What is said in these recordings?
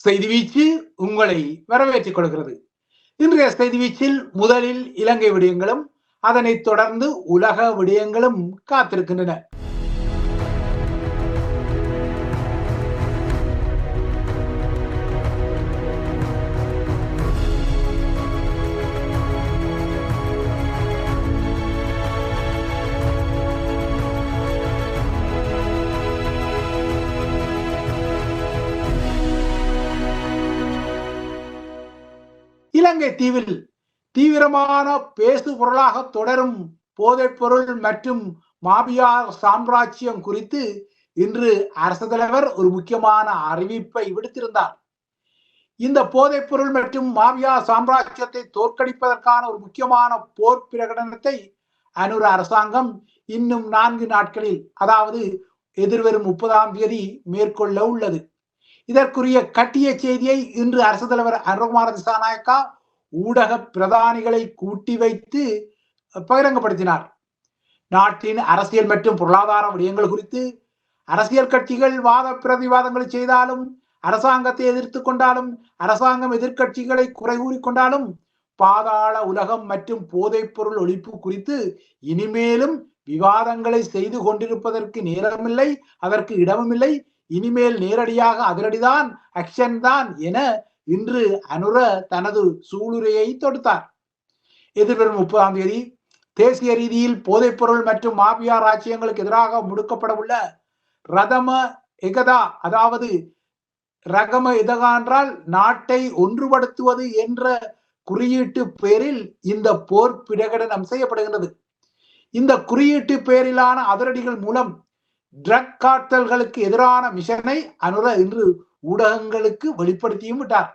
செய்தி வீச்சு உங்களை வரவேற்றுக் கொள்கிறது. இன்றைய செய்தி வீச்சில் முதலில் இலங்கை விடயங்களும் அதனைத் தொடர்ந்து உலக விடயங்களும் காத்திருக்கின்றன. இலங்கை தீவில் தீவிரமான பேசு பொருளாக தொடரும் போதைப் பொருள் மற்றும் மாபியா சாம்ராஜ்யம் குறித்து இன்று அரசு தலைவர் ஒரு முக்கியமான அறிவிப்பை விடுத்திருந்தார். இந்த போதைப் பொருள் மற்றும் மாபியா சாம்ராஜ்யத்தை தோற்கடிப்பதற்கான ஒரு முக்கியமான போர் பிரகடனத்தை அனுர அரசாங்கம் இன்னும் நான்கு நாட்களில் அதாவது எதிர்வரும் முப்பதாம் தேதி மேற்கொள்ள உள்ளது. இதற்குரிய கட்டிய செய்தியை இன்று அரசு தலைவர் அனுகுமார திசாநாயக்கா ஊடக பிரதானிகளை கூட்டி வைத்து பகிரங்கப்படுத்தினார். நாட்டின் அரசியல் மற்றும் பொருளாதார விடயங்கள் குறித்து அரசியல் கட்சிகள் வாத பிரதிவாதங்களை செய்தாலும் அரசாங்கத்தை எதிர்த்து கொண்டாலும் அரசாங்கம் எதிர்கட்சிகளை குறை கூறிக்கொண்டாலும் பாதாள உலகம் மற்றும் போதைப் பொருள் ஒழிப்பு குறித்து இனிமேலும் விவாதங்களை செய்து கொண்டிருப்பதற்கு நேரமில்லை அதற்கு இடமுமில்லை இனிமேல் நேரடியாக அதிரடிதான் அக்ஷன் தான் என இன்று அனுர தனது சூளுரையை தொடுத்தார். எதிர்வரும் முப்பதாம் தேதி தேசிய ரீதியில் போதைப்பொருள் மற்றும் மாபியா ராஜ்யங்களுக்கு எதிராக முடுக்கப்பட உள்ள ரதம எகதா அதாவது ரகம எதகா என்றால் நாட்டை ஒன்றுபடுத்துவது என்ற குறியீட்டு பெயரில் இந்த போர் பிரகடனம் செய்யப்படுகின்றது. இந்த குறியீட்டு பெயரிலான அதிரடிகள் மூலம் ட்ரக் காட்டல்களுக்கு எதிரான மிஷனை அனுர இன்று ஊடகங்களுக்கு வெளிப்படுத்தியும் விட்டார்.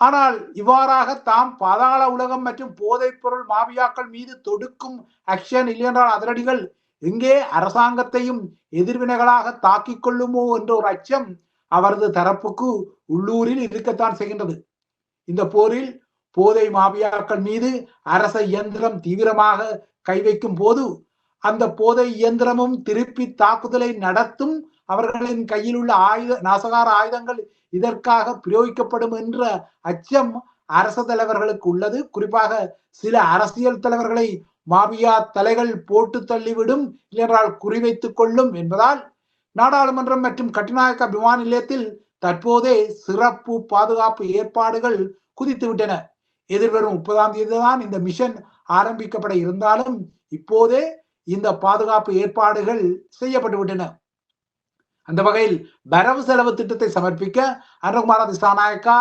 ஆனால் இவ்வாறாக தாம் பாதாள உலகம் மற்றும் போதைப் பொருள் மாபியாக்கள் மீது தொடுக்கும் ஆக்ஷன் இல்லையென்றால் அதிரடிகள் எங்கே அரசாங்கத்தையும் எதிர்வினைகளாக தாக்கிக் கொள்ளுமோ என்ற ஒரு அச்சம் அவரது தரப்புக்கு உள்ளூரில் இருக்கத்தான் செய்கின்றது. இந்த போரில் போதை மாபியாக்கள் மீது அரச இயந்திரம் தீவிரமாக கை வைக்கும் போது அந்த போதை இயந்திரமும் திருப்பி தாக்குதலை நடத்தும் அவர்களின் கையில் உள்ள ஆயுத நாசகார ஆயுதங்கள் இதற்காக பிரயோகிக்கப்படும் என்ற அச்சம் அரச தலைவர்களுக்கு உள்ளது. குறிப்பாக சில அரசியல் தலைவர்களை மாபியா தலைகள் போட்டு தள்ளிவிடும் இல்லையென்றால் குறிவைத்துக் கொள்ளும் என்பதால் நாடாளுமன்றம் மற்றும் கட்டுநாயக்க விமான நிலையத்தில் தற்போதே சிறப்பு பாதுகாப்பு ஏற்பாடுகள் குதித்துவிட்டன. எதிர்வரும் முப்பதாம் தேதி தான் இந்த மிஷன் ஆரம்பிக்கப்பட இருந்தாலும் இப்போதே இந்த பாதுகாப்பு ஏற்பாடுகள் செய்யப்பட்டு விட்டன. அந்த வகையில் வரவு செலவு திட்டத்தை சமர்ப்பிக்க அன்றகுமார திசாநாயக்கா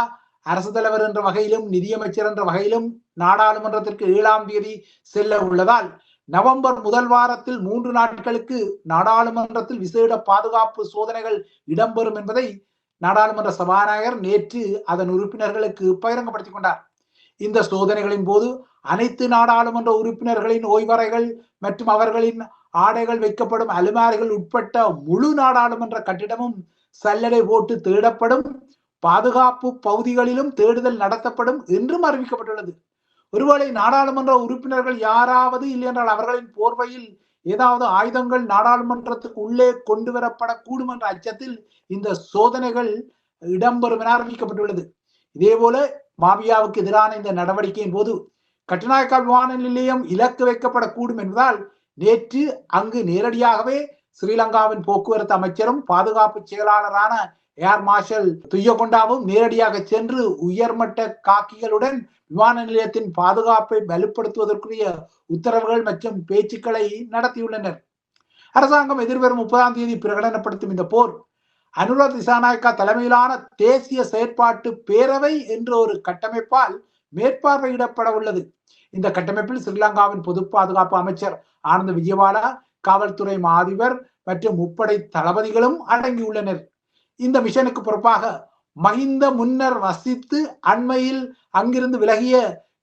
அரசு தலைவர் என்ற வகையிலும் நிதியமைச்சர் என்ற வகையிலும் நாடாளுமன்றத்திற்கு ஏழாம் தேதி செல்ல உள்ளதால் நவம்பர் முதல் வாரத்தில் மூன்று நாட்களுக்கு நாடாளுமன்றத்தில் விசேட பாதுகாப்பு சோதனைகள் இடம்பெறும் என்பதை நாடாளுமன்ற சபாநாயகர் நேற்று அதன் உறுப்பினர்களுக்கு பகிரங்கப்படுத்திக் கொண்டார். இந்த சோதனைகளின் போது அனைத்து நாடாளுமன்ற உறுப்பினர்களின் ஓய்வறைகள் மற்றும் அவர்களின் ஆடைகள் வைக்கப்படும் அலுமாரிகள் உட்பட்ட முழு நாடாளுமன்ற கட்டிடமும் சல்லடை போட்டு தேடப்படும். பாதுகாப்பு பகுதிகளிலும் தேடுதல் நடத்தப்படும் என்றும் அறிவிக்கப்பட்டுள்ளது. ஒருவேளை நாடாளுமன்ற உறுப்பினர்கள் யாராவது இல்லையென்றால் அவர்களின் போர்வையில் ஏதாவது ஆயுதங்கள் நாடாளுமன்றத்துக்கு உள்ளே கொண்டு வரப்படக்கூடும் என்ற அச்சத்தில் இந்த சோதனைகள் இடம்பெறும் என அறிவிக்கப்பட்டுள்ளது. இதே போல மாபியாவுக்கு எதிரான இந்த நடவடிக்கையின் போது கட்டுநாயக்கா விமான நிலையம் இலக்கு வைக்கப்படக்கூடும் என்பதால் நேற்று அங்கு நேரடியாகவே ஸ்ரீலங்காவின் போக்குவரத்து அமைச்சரும் பாதுகாப்பு செயலாளரான ஏர் மார்ஷல் துய்யகொண்டாவும் நேரடியாக சென்று உயர்மட்ட காக்கிகளுடன் விமான நிலையத்தின் பாதுகாப்பை வலுப்படுத்துவதற்குரிய உத்தரவுகள் மற்றும் பேச்சுக்களை நடத்தியுள்ளனர். அரசாங்கம் எதிர்வரும் முப்பதாம் தேதி பிரகடனப்படுத்தும் இந்த போர் அனுர திசாநாயக்கா தலைமையிலான தேசிய செயற்பாட்டு பேரவை என்ற ஒரு கட்டமைப்பால் மேற்பார்வையிடப்பட உள்ளது. இந்த கட்டமைப்பில் ஸ்ரீலங்காவின் பொது பாதுகாப்பு அமைச்சர் ஆனந்த விஜயவாலா காவல்துறை மாதிபர் மற்றும் முப்படை தளபதிகளும் அடங்கியுள்ளனர். இந்த மிஷனுக்கு பொறுப்பாக மஹிந்த முன்னர் வசித்து அண்மையில் அங்கிருந்து விலகிய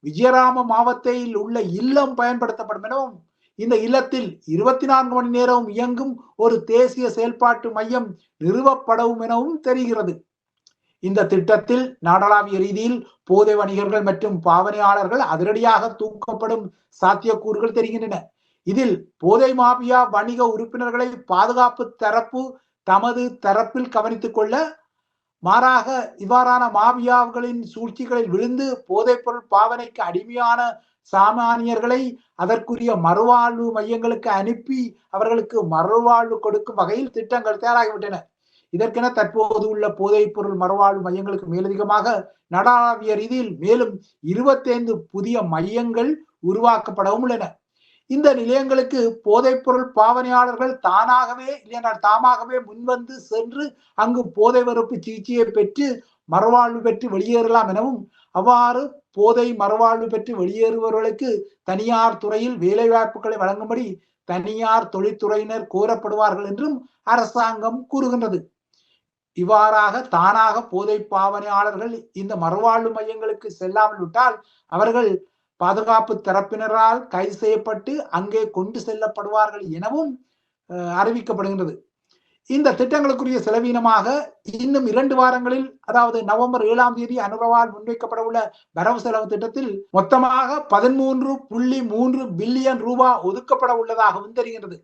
விஜயராம மாவட்டத்தில் உள்ள இல்லம் பயன்படுத்தப்படும் எனவும் இந்த இல்லத்தில் இருபத்தி நான்கு மணி நேரம் இயங்கும் ஒரு தேசிய செயல்பாட்டு மையம் நிறுவப்படவும் எனவும் தெரிகிறது. இந்த திட்டத்தில் நாடளாவிய ரீதியில் போதை வணிகர்கள் மற்றும் பாவனையாளர்கள் அதிரடியாக தூக்கப்படும் சாத்தியக்கூறுகள் தெரிகின்றன. இதில் போதை மாபியா வணிக உறுப்பினர்களை பாதுகாப்பு தரப்பு தமது தரப்பில் கவனித்துக் கொள்ள மாறாக இவ்வாறான மாபியாவுகளின் சூழ்ச்சிகளில் விழுந்து போதைப்பொருள் பாவனைக்கு அடிமையான சாமானியர்களை அதற்குரிய மறுவாழ்வு மையங்களுக்கு அனுப்பி அவர்களுக்கு மறுவாழ்வு கொடுக்கும் வகையில் திட்டங்கள் தயாராகிவிட்டன. இதற்கென தற்போது உள்ள போதைப் பொருள் மறுவாழ்வு மையங்களுக்கு மேலதிகமாக நடாவிய ரீதியில் மேலும் இருபத்தைந்து புதிய மையங்கள் உருவாக்கப்படவும் உள்ளன. இந்த நிலையங்களுக்கு போதைப் பொருள் பாவனையாளர்கள் தானாகவே இல்லையென்றால் தாமாகவே முன்வந்து சென்று அங்கு போதை வெறுப்பு சிகிச்சையை பெற்று மறுவாழ்வு பெற்று வெளியேறலாம் எனவும் அவ்வாறு போதை மறுவாழ்வு பெற்று வெளியேறுபவர்களுக்கு தனியார் துறையில் வேலை வாய்ப்புகளை வழங்கும்படி தனியார் தொழில்துறையினர் கோரப்படுவார்கள் என்றும் அரசாங்கம் கூறுகின்றது. இவ்வாறாக தானாக போதை பாவனையாளர்கள் இந்த மறுவாழ்வு மையங்களுக்கு செல்லாமல் விட்டால் அவர்கள் பாதுகாப்பு தரப்பினரால் கைது செய்யப்பட்டு அங்கே கொண்டு செல்லப்படுவார்கள் எனவும் அறிவிக்கப்படுகின்றது. இந்த திட்டங்களுக்குரிய செலவீனமாக இன்னும் இரண்டு வாரங்களில் அதாவது நவம்பர் ஏழாம் தேதி அனுபவால் முன்வைக்கப்பட உள்ள வரவு செலவு திட்டத்தில் மொத்தமாக பதிமூன்று புள்ளி மூன்று பில்லியன் ரூபாய் ஒதுக்கப்பட உள்ளதாகவும் தெரிகின்றது.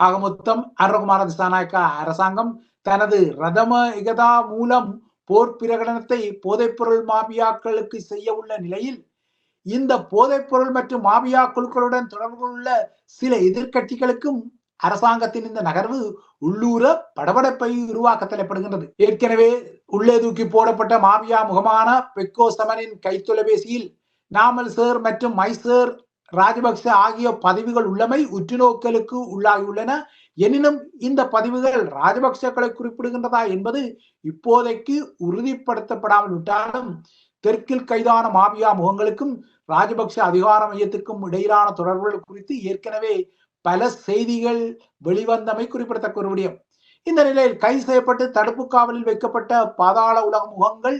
ஆக மொத்தம் அருகுமார திசாநாயக்கா அரசாங்கம் தனது ரதம இகதா மூலம் போர் பிரகடனத்தை போதைப்பொருள் மாபியாக்களுக்கு செய்ய உள்ள நிலையில் இந்த போதைப்பொருள் மற்றும் மாபியா குழுக்களுடன் தொடர்பு உள்ள சில எதிர்கட்சிகளுக்கும் அரசாங்கத்தின் இந்த நகர்வு உள்ளூர படபடப்பை உருவாக்க தலைப்படுகின்றது ஏற்கனவே உள்ளே தூக்கி போடப்பட்ட மாபியா முகமான பெக்கோ சமனின் கைத்தொலைபேசியில் நாமல் சேர் மற்றும் மைசேர் ராஜபக்ச ஆகிய பதவிகள் உள்ளமை உற்றுநோக்கலுக்கு உள்ளாகியுள்ளன. எனினும் இந்த பதிவுகள் ராஜபக்சக்களை குறிப்பிடுகின்றதா என்பது இப்போதைக்கு உறுதிப்படுத்தப்படாமல் விட்டாலும் தெற்கில் கைதான மாபியா முகங்களுக்கும் ராஜபக்ச அதிகார மையத்துக்கும் இடையிலான தொடர்புகள் குறித்து ஏற்கனவே பல செய்திகள் வெளிவந்தமை குறிப்பிடத்தக்க ஒரு விடயம். இந்த நிலையில் கைது செய்யப்பட்டு தடுப்பு காவலில் வைக்கப்பட்ட பாதாள உலக முகங்கள்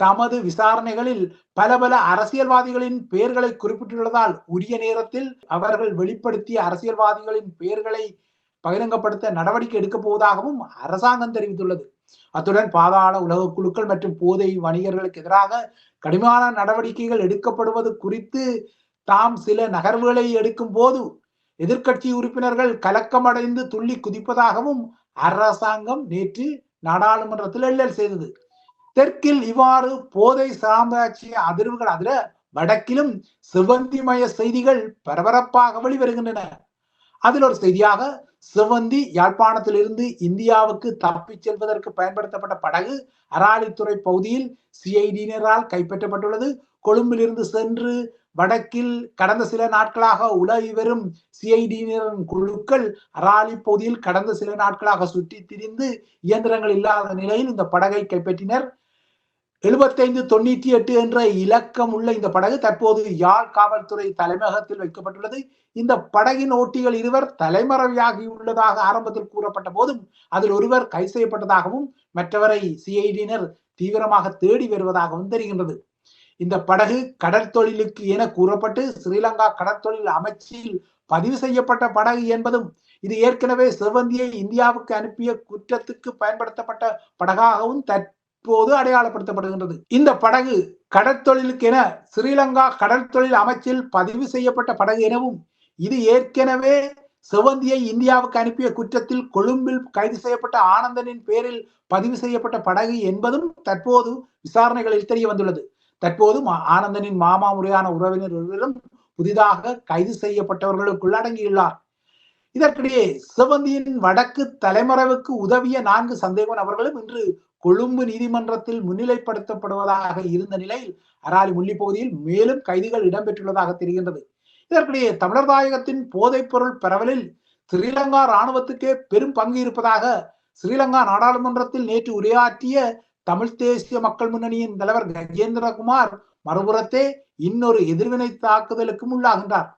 தமது விசாரணைகளில் பல பல அரசியல்வாதிகளின் பெயர்களை குறிப்பிட்டுள்ளதால் உரிய நேரத்தில் அவர்கள் வெளிப்படுத்திய அரசியல்வாதிகளின் பெயர்களை பகிரங்கப்படுத்த நடவடிக்கை எடுக்கப் போவதாகவும் அரசாங்கம் தெரிவித்துள்ளது. அத்துடன் பாதாள உலக குழுக்கள் மற்றும் போதை வணிகர்களுக்கு எதிராக கடுமையான நடவடிக்கைகள் எடுக்கப்படுவது குறித்து தாம் சில நகர்வுகளை எடுக்கும் போது எதிர்கட்சி உறுப்பினர்கள் கலக்கமடைந்து துள்ளி குதிப்பதாகவும் அரசாங்கம் நேற்று நாடாளுமன்றத்தில் எல்லல் செய்தது. தெற்கில் இவ்வாறு போதை சாம்ராஜ்ய அதிர்வுகள் அதுல வடக்கிலும் சிவந்திமய செய்திகள் பரபரப்பாக வெளிவருகின்றன. அதில் ஒரு செய்தியாக சிவந்தி யாழ்ப்பாணத்திலிருந்து இந்தியாவுக்கு தப்பிச் செல்வதற்கு பயன்படுத்தப்பட்ட படகு அராலித்துறை பகுதியில் சிஐடியினரால் கைப்பற்றப்பட்டுள்ளது. கொழும்பிலிருந்து சென்று வடக்கில் கடந்த சில நாட்களாக உலகி வரும் சிஐடியினரின் குழுக்கள் அராலி பகுதியில் கடந்த சில நாட்களாக சுற்றி திரிந்து இயந்திரங்கள் இல்லாத நிலையில் இந்த படகை கைப்பற்றினர். எழுபத்தைந்து தொண்ணூற்றி எட்டு என்ற இலக்கம் உள்ள இந்த படகு தற்போது யாழ் காவல்துறை தலைமையகத்தில் வைக்கப்பட்டுள்ளது. இந்த படகின் ஓட்டிகள் இருவர் தலைமறைவாகியுள்ளதாக ஆரம்பத்தில் கூறப்பட்ட போதும் அதில் ஒருவர் கை செய்யப்பட்டதாகவும் மற்றவரை சிஐடியினர் தீவிரமாக தேடி வருவதாகவும் தெரிகின்றது. இந்த படகு கடற்தொழிலுக்கு என கூறப்பட்டு ஸ்ரீலங்கா கடற்தொழில் அமைச்சில் பதிவு செய்யப்பட்ட படகு என்பதும் இது ஏற்கனவே செவ்வந்தியை இந்தியாவுக்கு அனுப்பிய குற்றத்துக்கு பயன்படுத்தப்பட்ட படகாகவும் தற்போது அடையாளப்படுத்தப்படுகின்றது. இந்த படகு கடற்தொழிலுக்கு என ஸ்ரீலங்கா கடற்தொழில் அமைச்சில் பதிவு செய்யப்பட்ட படகு எனவும் இது ஏற்கனவே செவந்தியை இந்தியாவுக்கு அனுப்பிய குற்றத்தில் கொழும்பில் கைது செய்யப்பட்ட ஆனந்தனின் பேரில் பதிவு செய்யப்பட்ட படகு என்பதும் தற்போது விசாரணைகளில் தெரிய வந்துள்ளது தற்போது ஆனந்தனின் மாமா முறையான உறவினர்களும் புதிதாக கைது செய்யப்பட்டவர்களுக்குள் அடங்கியுள்ளார். இதற்கிடையே சிவந்தியின் வடக்கு தலைமறைவுக்கு உதவிய நான்கு சந்தேக நபர்களும் இன்று கொழும்பு நீதிமன்றத்தில் முன்னிலைப்படுத்தப்படுவதாக இருந்த நிலையில் அராலி முள்ளி பகுதியில் மேலும் கைதிகள் இடம்பெற்றுள்ளதாக தெரிகின்றது. இதற்கிடையே தமிழர் தாயகத்தின் போதைப் பொருள் பரவலில் ஸ்ரீலங்கா இராணுவத்துக்கே பெரும் பங்கு இருப்பதாக ஸ்ரீலங்கா நாடாளுமன்றத்தில் நேற்று உரையாற்றிய தமிழ் தேசிய மக்கள் முன்னணியின் தலைவர் கஜேந்திரகுமார் மறுபுறத்தே இன்னொரு எதிர்வினை தாக்குதலுக்கும் உள்ளாகின்றார்.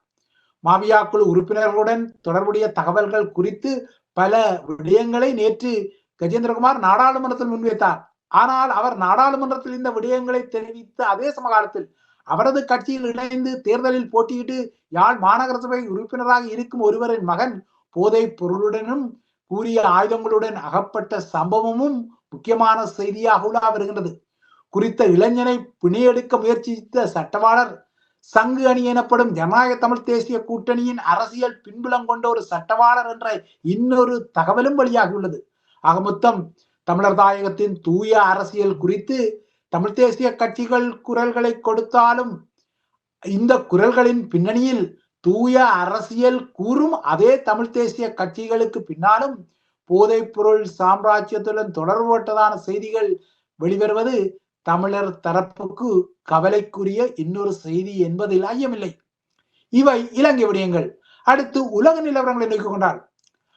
மாவியா குழு உறுப்பினர்களுடன் தொடர்புடைய தகவல்கள் குறித்து பல விடயங்களை நேற்று கஜேந்திரகுமார் நாடாளுமன்றத்தில் முன்வைத்தார். ஆனால் அவர் நாடாளுமன்றத்தில் இந்த விடயங்களை தெரிவித்த அதே சமகாலத்தில் அவரது கட்சியில் இணைந்து தேர்தலில் போட்டியிட்டு யாழ் மாநகர சபை உறுப்பினராக இருக்கும் ஒருவரின் மகன் போதை பொருளுடனும் கூறிய ஆயுதங்களுடன் அகப்பட்ட சம்பவமும் முக்கியமான செய்தியாக உலா வருகின்றது. குறித்த இளைஞனை பிணையெடுக்க முயற்சித்த சட்டவாளர் சங்கு அணி எனப்படும் ஜனநாயக தமிழ் தேசிய கூட்டணியின் அரசியல் பின்புலம் கொண்ட ஒரு சட்டவாளர் என்ற இன்னொரு தகவலும் வெளியாகியுள்ளது. ஆக மொத்தம் தமிழர் தாயகத்தின் தூய அரசியல் குறித்து தமிழ் தேசிய கட்சிகள் குரல்களை கொடுத்தாலும் இந்த குரல்களின் பின்னணியில் தூய அரசியல் கூறும் அதே தமிழ் தேசிய கட்சிகளுக்கு பின்னாலும் போதை பொருள் சாம்ராஜ்யத்துடன் தொடர்புபட்டதான செய்திகள் வெளிவருவது தமிழர் தரப்புக்கு கவலைக்குரிய இன்னொரு செய்தி என்பதில் ஐயமில்லை. இவை இலங்கை விடயங்கள். அடுத்து உலக நிலவரங்களை நோக்கிக் கொண்டால்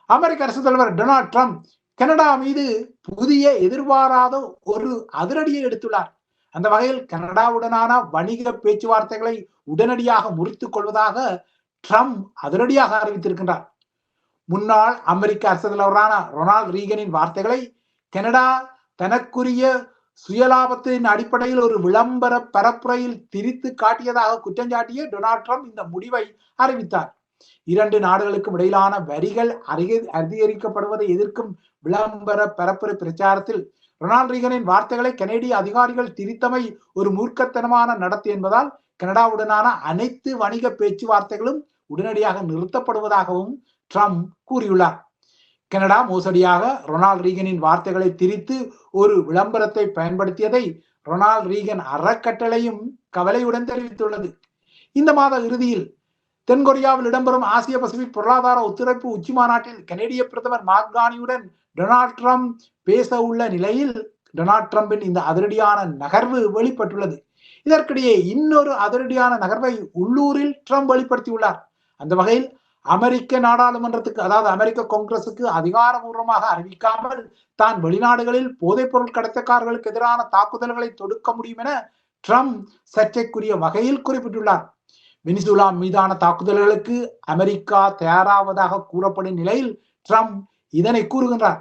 அமெரிக்க அரசு தலைவர் டொனால்ட் ட்ரம்ப் கனடா மீது புதிய எதிர்பாராத ஒரு அதிரடியை எடுத்துள்ளார். அந்த வகையில் கனடாவுடனான வணிக பேச்சுவார்த்தைகளை உடனடியாக முறித்துக் கொள்வதாக ட்ரம்ப் அதிரடியாக அறிவித்திருக்கின்றார். முன்னாள் அமெரிக்க அரசு தலைவரான ரொனால்ட் ரீகனின் வார்த்தைகளை கனடா தனக்குரிய சுயலாபத்தின் அடிப்படையில் ஒரு விளம்பர பரப்புரையில் திரித்து காட்டியதாக குற்றஞ்சாட்டிய டொனால்ட் ட்ரம்ப் இந்த முடிவை அறிவித்தார். இரண்டு நாடுகளுக்கும் இடையிலான வரிகள் அதிகரிக்கப்படுவதை எதிர்க்கும் விளம்பர பரப்புரை பிரச்சாரத்தில் ரொனால்ட் ரீகனின் வார்த்தைகளை கனேடிய அதிகாரிகள் திரித்தமை ஒரு மூர்க்கத்தனமான நடத்து என்பதால் கனடாவுடனான அனைத்து வணிக பேச்சுவார்த்தைகளும் உடனடியாக நிறுத்தப்படுவதாகவும் ட்ரம்ப் கூறியுள்ளார். கனடா மோசடியாக ரொனால்ட் ரீகனின் வார்த்தைகளை திரித்து ஒரு விளம்பரத்தை பயன்படுத்தியதை ரொனால்ட் ரீகன் அறக்கட்டளையும் கவலையுடன் தெரிவித்துள்ளது. இந்த மாத இறுதியில் தென்கொரியாவில் இடம்பெறும் ஆசிய பசிபிக் பொருளாதார ஒத்துழைப்பு உச்சி மாநாட்டில் கனேடிய பிரதமர் மார்கானியுடன் டொனால்ட் ட்ரம்ப் பேச உள்ள நிலையில் டொனால்ட் ட்ரம்பின் இந்த அதிரடியான நகர்வு வெளிப்பட்டுள்ளது. இதற்கிடையே இன்னொரு அதிரடியான நகர்வை உள்ளூரில் ட்ரம்ப் வெளிப்படுத்தியுள்ளார். அந்த வகையில் அமெரிக்க நாடாளுமன்றத்துக்கு அதாவது அமெரிக்க காங்கிரசுக்கு அதிகாரபூர்வமாக அறிவிக்காமல் தான் வெளிநாடுகளில் போதைப் பொருள் கடத்தக்காரர்களுக்கு எதிரான தாக்குதல்களை தொடுக்க முடியும் என ட்ரம்ப் சர்ச்சைக்குரிய வகையில் குறிப்பிட்டுள்ளார். வெனிசுலா மீதான தாக்குதல்களுக்கு அமெரிக்கா தயாராவதாக கூறப்படும் நிலையில் ட்ரம்ப் இதனை கூறுகின்றார்.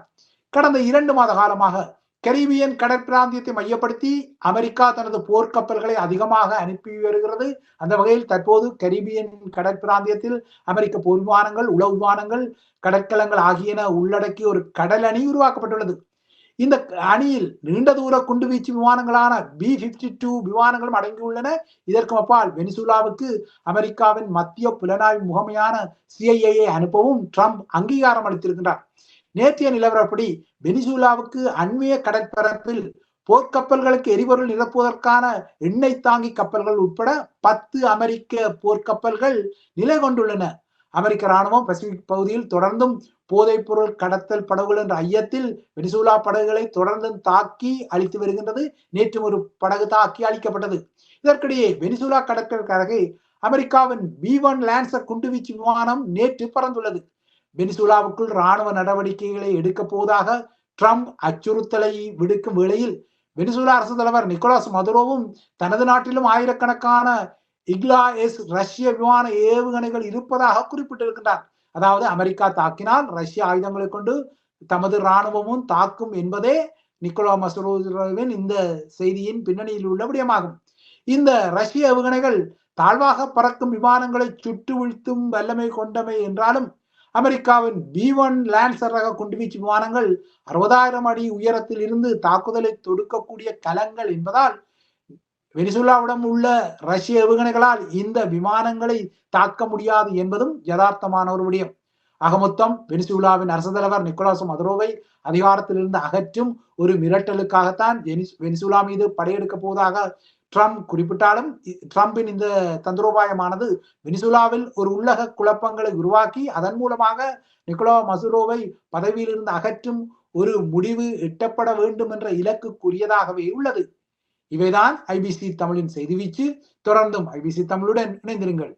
கடந்த இரண்டு மாத காலமாக கரீபியன் கடற்பிராந்தியத்தை மையப்படுத்தி அமெரிக்கா தனது போர்க்கப்பல்களை அதிகமாக அனுப்பி வருகிறது. அந்த வகையில் தற்போது கரீபியன் கடற்பிராந்தியத்தில் அமெரிக்க போர் விமானங்கள் உளவு விமானங்கள் கடற்கலங்கள் ஆகியன உள்ளடக்கிய ஒரு கடல் அணி உருவாக்கப்பட்டுள்ளது. இந்த அணியில் நீண்ட தூர குண்டுவீச்சு விமானங்களான பி பிப்டி டூ விமானங்களும் அடங்கியுள்ளன. இதற்கு அப்பால் வெனிசுலாவுக்கு அமெரிக்காவின் மத்திய புலனாய்வு முகமையான சிஐஏ அனுப்பவும் ட்ரம்ப் அங்கீகாரம் அளித்திருக்கின்றார். நேற்றைய நிலவரப்படி வெனிசூலாவுக்கு அண்மைய கடற்பரப்பில் போர்க்கப்பல்களுக்கு எரிபொருள் நிரப்புவதற்கான எண்ணெய் தாங்கி கப்பல்கள் உட்பட பத்து அமெரிக்க போர்க்கப்பல்கள் நிலை கொண்டுள்ளன. அமெரிக்க ராணுவம் பசிபிக் பகுதியில் தொடர்ந்தும் போதைப் பொருள் கடத்தல் படகுகள் என்ற ஐயத்தில் வெனிசூலா படகுகளை தொடர்ந்தும் தாக்கி அழித்து வருகின்றது. நேற்று ஒரு படகு தாக்கி அழிக்கப்பட்டது. இதற்கிடையே வெனிசூலா கடற்கரை அமெரிக்காவின் பி ஒன் லேன்சர் குண்டுவீச்சு விமானம் நேற்று பறந்துள்ளது. வெனிசுலாவுக்குள் ராணுவ நடவடிக்கைகளை எடுக்க போவதாக ட்ரம்ப் அச்சுறுத்தலை விடுக்கும் வேளையில் வெனிசுலா அரசு தலைவர் நிக்கோலாஸ் மதுரோவும் தனது நாட்டிலும் ஆயிரக்கணக்கான இக்லா எஸ் ரஷ்ய விமான ஏவுகணைகள் இருப்பதாக குறிப்பிட்டிருக்கின்றார். அதாவது அமெரிக்கா தாக்கினால் ரஷ்ய ஆயுதங்களை கொண்டு தமது இராணுவமும் தாக்கும் என்பதே நிக்கோலா மசரோவின் இந்த செய்தியின் பின்னணியில் உள்ள விடயமாகும். இந்த ரஷ்ய ஏவுகணைகள் தாழ்வாக பறக்கும் விமானங்களை சுட்டு வீழ்த்தும் வல்லமை கொண்டமை என்றாலும் அமெரிக்காவின் பி ஒன் லான்சர் ரக குண்டுவீச்சு விமானங்கள் அறுபதாயிரம் அடி உயரத்தில் இருந்து தாக்குதலை தொடுக்கக்கூடிய கலங்கள் என்பதால் வெனிசுலாவிடம் உள்ள ரஷ்ய ஏவுகணைகளால் இந்த விமானங்களை தாக்க முடியாது என்பதும் யதார்த்தமான ஒரு விடயம். அகமொத்தம் வெனிசுலாவின் அரசு தலைவர் நிக்கோலாஸ் மதுரோவை அதிகாரத்திலிருந்து அகற்றும் ஒரு மிரட்டலுக்காகத்தான் வெனிசுலா மீது படையெடுக்க போவதாக ட்ரம்ப் குறிப்பிட்டாலும் ட்ரம்பின் இந்த தந்திரோபாயமானது வெனிசுலாவில் ஒரு உள்ளக குழப்பங்களை உருவாக்கி அதன் மூலமாக நிக்கோலா மசுரோவை பதவியிலிருந்து அகற்றும் ஒரு முடிவு எட்டப்பட வேண்டும் என்ற இலக்குக்குரியதாகவே உள்ளது. இவைதான் ஐபிசி தமிழின் செய்தி வீச்சு. தொடர்ந்தும் ஐபிசி தமிழுடன் இணைந்திருங்கள்.